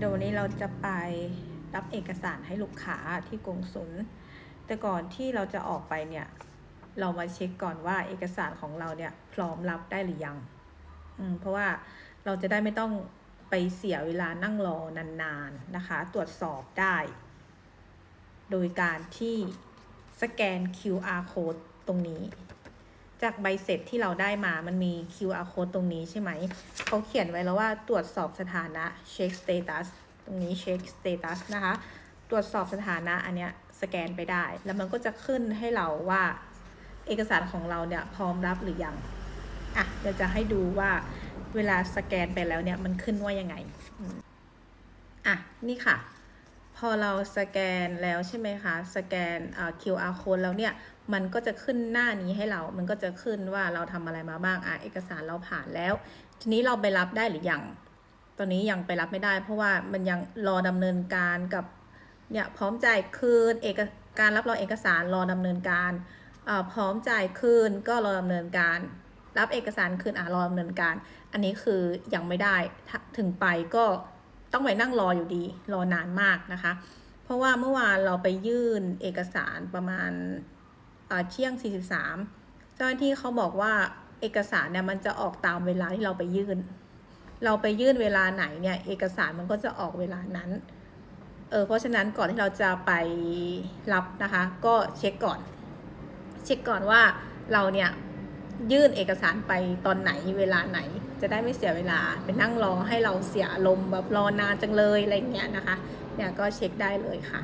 เดี๋ยววันนี้เราจะไปรับเอกสารให้ลูกค้าที่กงสุลแต่ก่อนที่เราจะออกไปเนี่ย เรามาเช็คก่อนว่าเอกสารของเราเนี่ยพร้อมรับได้หรือยังอืมเพราะว่าเราจะได้ไม่ต้องไปเสียเวลานั่งรอนานๆนะคะ ตรวจสอบได้ โดยการที่สแกน QR code ตรงนี้ จากใบเสร็จที่เราได้มา มันมี QR code ตรงนี้ใช่ไหม เขาเขียนไว้แล้วว่าตรวจสอบสถานะ check status ตรงนี้ check status นะคะ ตรวจสอบสถานะอันเนี้ยสแกนไปได้ แล้วมันก็จะขึ้นให้เราว่าเอกสารของเราเนี่ยพร้อมรับหรือยัง อะเดี๋ยวจะให้ดูว่าเวลาสแกนไปแล้วเนี่ยมันขึ้นว่ายังไง อะ นี่ค่ะ พอเราสแกนแล้วใช่ไหมคะ สแกนอ่า QR code แล้วเนี่ย มันก็จะขึ้นหน้านี้ให้เรา มันก็จะขึ้นว่าเราทำอะไรมาบ้าง อะ เอกสารเราผ่านแล้ว ทีนี้เราไปรับได้หรือยัง ตอนนี้ยังไปรับไม่ได้ เพราะว่ามันยังรอดำเนินการกับ เนี่ย พร้อมจ่ายคืน เอกการรับรองเอกสารรอดำเนินการอ่าพร้อมจ่ายคืนก็รอดำเนินการ รับเอกสารคืนอะรอดำเนินการ อันนี้คือยังไม่ได้ถถึงไปก็ ต้องไปนั่งรออยู่ดี รอนานมากนะคะ เพราะว่าเมื่อวานเราไปยื่นเอกสารประมาณอ่าเที่ยง 43 เจ้าหน้าที่เขาบอกว่าเอกสารเนี่ยมันจะออกตามเวลาที่เราไปยื่น เราไปยื่นเวลาไหนเนี่ย เอกสารมันก็จะออกเวลานั้น เออเพราะฉะนั้นก่อนที่เราจะไปรับนะคะ ก็เช็คก่อน เช็คก่อนว่าเราเนี่ย ยื่นเอกสารไปตอนไหนเวลาไหน จะได้ไม่เสียเวลาไปนั่งรอให้เราเสียอารมณ์แบบรอนานจังเลยอะไรเงี้ยนะคะเนี่ยก็เช็คได้เลยค่ะ